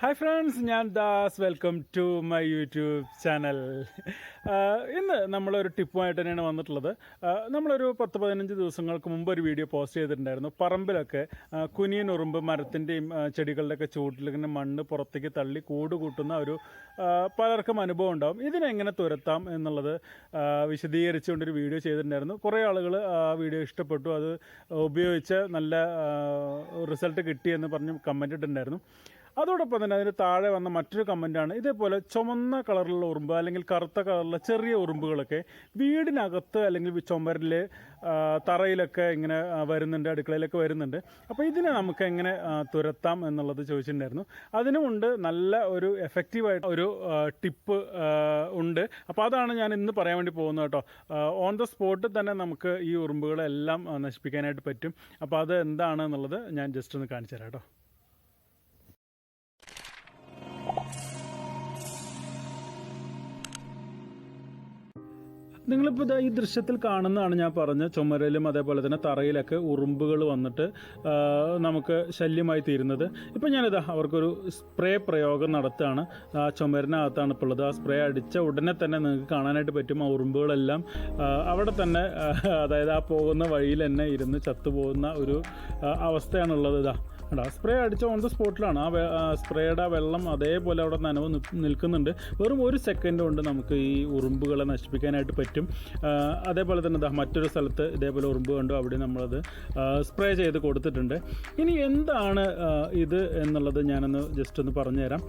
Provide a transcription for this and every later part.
Hi friends ഞാൻ Das. Welcome to my YouTube channel ഇന്ന് നമ്മളൊരു ടിപ്പുമായിട്ട് തന്നെയാണ് വന്നിട്ടുള്ളത്. നമ്മളൊരു പത്ത് പതിനഞ്ച് ദിവസങ്ങൾക്ക് മുമ്പ് ഒരു വീഡിയോ പോസ്റ്റ് ചെയ്തിട്ടുണ്ടായിരുന്നു. പറമ്പിലൊക്കെ കുനിയൻ ഉറുമ്പ് മരത്തിന്റെയും ചെടികളുടെയൊക്കെ ചൂട്ടിൽ ഇങ്ങനെ മണ്ണ് പുറത്തേക്ക് തള്ളി കൂട് കൂട്ടുന്ന ഒരു പലർക്കും അനുഭവം ഉണ്ടാവും. ഇതിനെങ്ങനെ തുരത്താം എന്നുള്ളത് വിശദീകരിച്ചുകൊണ്ടൊരു വീഡിയോ ചെയ്തിട്ടുണ്ടായിരുന്നു. കുറേ ആളുകൾ ആ വീഡിയോ ഇഷ്ടപ്പെട്ടു. അത് ഉപയോഗിച്ച് നല്ല റിസൾട്ട് കിട്ടിയെന്ന് പറഞ്ഞ് കമന്റ് ഇട്ടിട്ടുണ്ടായിരുന്നു. അതോടൊപ്പം തന്നെ അതിന് താഴെ വന്ന മറ്റൊരു കമന്റാണ് ഇതേപോലെ ചുമന്ന കളറിലുള്ള ഉറുമ്പ് അല്ലെങ്കിൽ കറുത്ത കളറിലുള്ള ചെറിയ ഉറുമ്പുകളൊക്കെ വീടിനകത്ത് അല്ലെങ്കിൽ ചുമരിൽ തറയിലൊക്കെ ഇങ്ങനെ വരുന്നുണ്ട് അടുക്കളയിലൊക്കെ വരുന്നുണ്ട്. അപ്പോൾ ഇതിനെ നമുക്ക് എങ്ങനെ തുരത്താം എന്നുള്ളത് ചോദിച്ചിട്ടുണ്ടായിരുന്നു. അതിനുമുണ്ട് നല്ല ഒരു എഫക്റ്റീവായിട്ട് ഒരു ടിപ്പ് ഉണ്ട്. അപ്പോൾ അതാണ് ഞാൻ ഇന്ന് പറയാൻ വേണ്ടി പോകുന്നത് കേട്ടോ. ഓൺ ദ സ്പോട്ടിൽ തന്നെ നമുക്ക് ഈ ഉറുമ്പുകളെല്ലാം നശിപ്പിക്കാനായിട്ട് പറ്റും. അപ്പോൾ അത് എന്താണ് എന്നുള്ളത് ഞാൻ ജസ്റ്റ് ഒന്ന് കാണിച്ചു തരാം കേട്ടോ. നിങ്ങളിപ്പോൾ ഇതാ ഈ ദൃശ്യത്തിൽ കാണുന്നതാണ് ഞാൻ പറഞ്ഞ ചുമരിലും അതേപോലെ തന്നെ തറയിലൊക്കെ ഉറുമ്പുകൾ വന്നിട്ട് നമുക്ക് ശല്യമായി തീരുന്നത്. ഇപ്പം ഞാനിതാ അവർക്കൊരു സ്പ്രേ പ്രയോഗം നടത്തുകയാണ്. ആ ചുമരിനകത്താണ് ഇപ്പോൾ ഉള്ളത്. ആ സ്പ്രേ അടിച്ച ഉടനെ തന്നെ നിങ്ങൾക്ക് കാണാനായിട്ട് പറ്റും. ആ ഉറുമ്പുകളെല്ലാം അവിടെ തന്നെ അതായത് ആ പോകുന്ന വഴിയിൽ തന്നെ ഇരുന്ന് ചത്തുപോകുന്ന ഒരു അവസ്ഥയാണുള്ളത് ഇതാ കണ്ടോ സ്പ്രേ അടിച്ച ഓൺ ദ സ്പോട്ടിലാണ് ആ സ്പ്രേയുടെ വെള്ളം അതേപോലെ അവിടെ നനവ് നിൽക്കുന്നുണ്ട്. വെറും ഒരു സെക്കൻഡ് കൊണ്ട് നമുക്ക് ഈ ഉറുമ്പുകളെ നശിപ്പിക്കാനായിട്ട് പറ്റും. അതേപോലെ തന്നെ ദാ മറ്റൊരു സ്ഥലത്ത് ഇതേപോലെ ഉറുമ്പ് കണ്ടു. അവിടെ നമ്മളത് സ്പ്രേ ചെയ്ത് കൊടുത്തിട്ടുണ്ട്. ഇനി എന്താണ് ഇത് എന്നുള്ളത് ഞാനൊന്ന് ജസ്റ്റ് ഒന്ന് പറഞ്ഞുതരാം.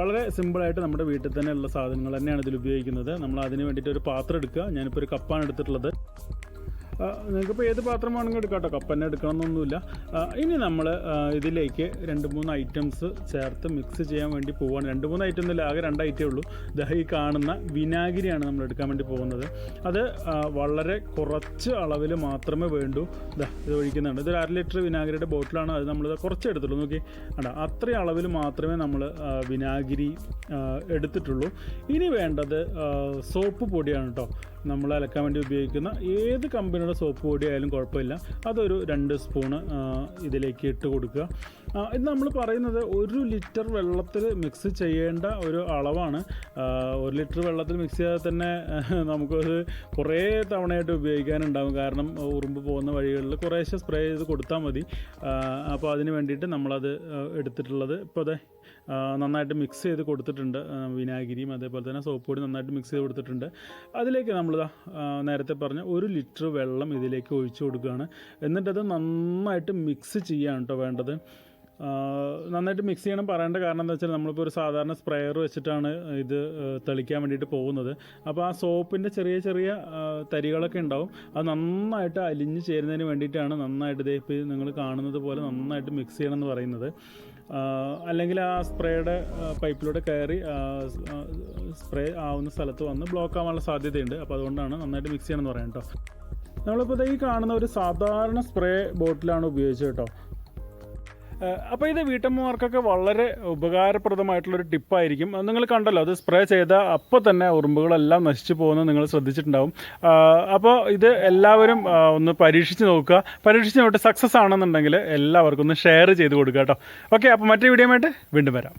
വളരെ സിമ്പിളായിട്ട് നമ്മുടെ വീട്ടിൽ തന്നെയുള്ള സാധനങ്ങൾ തന്നെയാണ് ഇതിൽ ഉപയോഗിക്കുന്നത്. നമ്മൾ അതിന് വേണ്ടിയിട്ട് ഒരു പാത്രം എടുക്കുക. ഞാനിപ്പോൾ ഒരു കപ്പാണ് എടുത്തിട്ടുള്ളത്. നിങ്ങൾക്കിപ്പോൾ ഏത് പാത്രം വേണമെങ്കിൽ എടുക്കാം കേട്ടോ കപ്പ് തന്നെ എടുക്കണമെന്നൊന്നുമില്ല. ഇനി നമ്മൾ ഇതിലേക്ക് രണ്ട് മൂന്ന് ഐറ്റംസ് ചേർത്ത് മിക്സ് ചെയ്യാൻ വേണ്ടി പോവുകയാണ് രണ്ട് മൂന്ന് ഐറ്റം ഒന്നുമില്ല ആകെ രണ്ട് ഐറ്റേ ഉള്ളൂ. ദാ ഈ കാണുന്ന വിനാഗിരിയാണ് നമ്മൾ എടുക്കാൻ വേണ്ടി പോകുന്നത്. അത് വളരെ കുറച്ച് അളവിൽ മാത്രമേ വേണ്ടൂ. ഇത് ഒഴിക്കുന്നുണ്ട്. ഇതൊരു അര ലിറ്റർ വിനാഗിരിയുടെ ബോട്ടിലാണ്. അത് നമ്മൾ കുറച്ച് എടുത്തുള്ളൂ നോക്കി കണ്ടോ? അത്രയും അളവിൽ മാത്രമേ നമ്മൾ വിനാഗിരി എടുത്തിട്ടുള്ളൂ. ഇനി വേണ്ടത് സോപ്പ് പൊടിയാണ് കേട്ടോ. നമ്മൾ അലക്കാൻ വേണ്ടി ഉപയോഗിക്കുന്ന ഏത് കമ്പനിയുടെ സോപ്പ് പൊടി ആയാലും കുഴപ്പമില്ല. അതൊരു രണ്ട് സ്പൂണ് ഇതിലേക്ക് ഇട്ട് കൊടുക്കുക. ഇത് നമ്മൾ പറയുന്നത് ഒരു ലിറ്റർ വെള്ളത്തിൽ മിക്സ് ചെയ്യേണ്ട ഒരു അളവാണ്. ഒരു ലിറ്റർ വെള്ളത്തിൽ മിക്സ് ചെയ്താൽ തന്നെ നമുക്കത് കുറേ തവണയായിട്ട് ഉപയോഗിക്കാനുണ്ടാകും കാരണം ഉറുമ്പ് പോകുന്ന വഴികളിൽ കുറേശ്ശെ സ്പ്രേ ചെയ്ത് കൊടുത്താൽ മതി. അപ്പോൾ അതിന് വേണ്ടിയിട്ട് നമ്മളത് എടുത്തിട്ടുള്ളത് ഇപ്പോൾ അതെ നന്നായിട്ട് മിക്സ് ചെയ്ത് കൊടുത്തിട്ടുണ്ട്. വിനാഗിരിയും അതേപോലെ തന്നെ സോപ്പ് പൊടി നന്നായിട്ട് മിക്സ് ചെയ്ത് കൊടുത്തിട്ടുണ്ട്. അതിലേക്ക് നമ്മളിതാ നേരത്തെ പറഞ്ഞ ഒരു ലിറ്റർ വെള്ളം ഇതിലേക്ക് ഒഴിച്ചു കൊടുക്കുകയാണ്. എന്നിട്ടത് നന്നായിട്ട് മിക്സ് ചെയ്യാണ് കേട്ടോ വേണ്ടത്. നന്നായിട്ട് മിക്സ് ചെയ്യണം പറയേണ്ട കാരണം എന്താ വെച്ചാൽ നമ്മളിപ്പോൾ ഒരു സാധാരണ സ്പ്രെയർ വെച്ചിട്ടാണ് ഇത് തെളിക്കാൻ വേണ്ടിയിട്ട് പോകുന്നത്. അപ്പോൾ ആ സോപ്പിന്റെ ചെറിയ ചെറിയ തരികളൊക്കെ ഉണ്ടാവും. അത് നന്നായിട്ട് അലിഞ്ഞ് ചേരുന്നതിന് വേണ്ടിയിട്ടാണ് നന്നായിട്ട് ഇതേ ഇപ്പോൾ നിങ്ങൾ കാണുന്നത് പോലെ നന്നായിട്ട് മിക്സ് ചെയ്യണം എന്ന് പറയുന്നത്. അല്ലെങ്കിൽ ആ സ്പ്രേയുടെ പൈപ്പിലൂടെ കയറി സ്പ്രേ ആവുന്ന സ്ഥലത്ത് വന്ന് ബ്ലോക്ക് ആവാനുള്ള സാധ്യതയുണ്ട്. അപ്പോൾ അതുകൊണ്ടാണ് നന്നായിട്ട് മിക്സ് ചെയ്യണം എന്ന് പറയാം കേട്ടോ. നമ്മളിപ്പോൾ ഈ കാണുന്ന ഒരു സാധാരണ സ്പ്രേ ബോട്ടിലാണ് ഉപയോഗിച്ചത് കേട്ടോ. അപ്പോൾ ഇത് വീട്ടമ്മമാർക്കൊക്കെ വളരെ ഉപകാരപ്രദമായിട്ടുള്ളൊരു ടിപ്പായിരിക്കും. നിങ്ങൾ കണ്ടല്ലോ അത് സ്പ്രേ ചെയ്ത അപ്പോൾ തന്നെ ഉറുമ്പുകളെല്ലാം നശിച്ചു പോകുന്നത് നിങ്ങൾ ശ്രദ്ധിച്ചിട്ടുണ്ടാവും. അപ്പോൾ ഇത് എല്ലാവരും ഒന്ന് പരീക്ഷിച്ച് നോക്കുക. പരീക്ഷിച്ച് നോക്കിയിട്ട് സക്സസ് ആണെന്നുണ്ടെങ്കിൽ എല്ലാവർക്കും ഒന്ന് ഷെയർ ചെയ്ത് കൊടുക്കുക കേട്ടോ. ഓക്കെ അപ്പോൾ മറ്റേ വീഡിയോ ആയിട്ട് വീണ്ടും വരാം.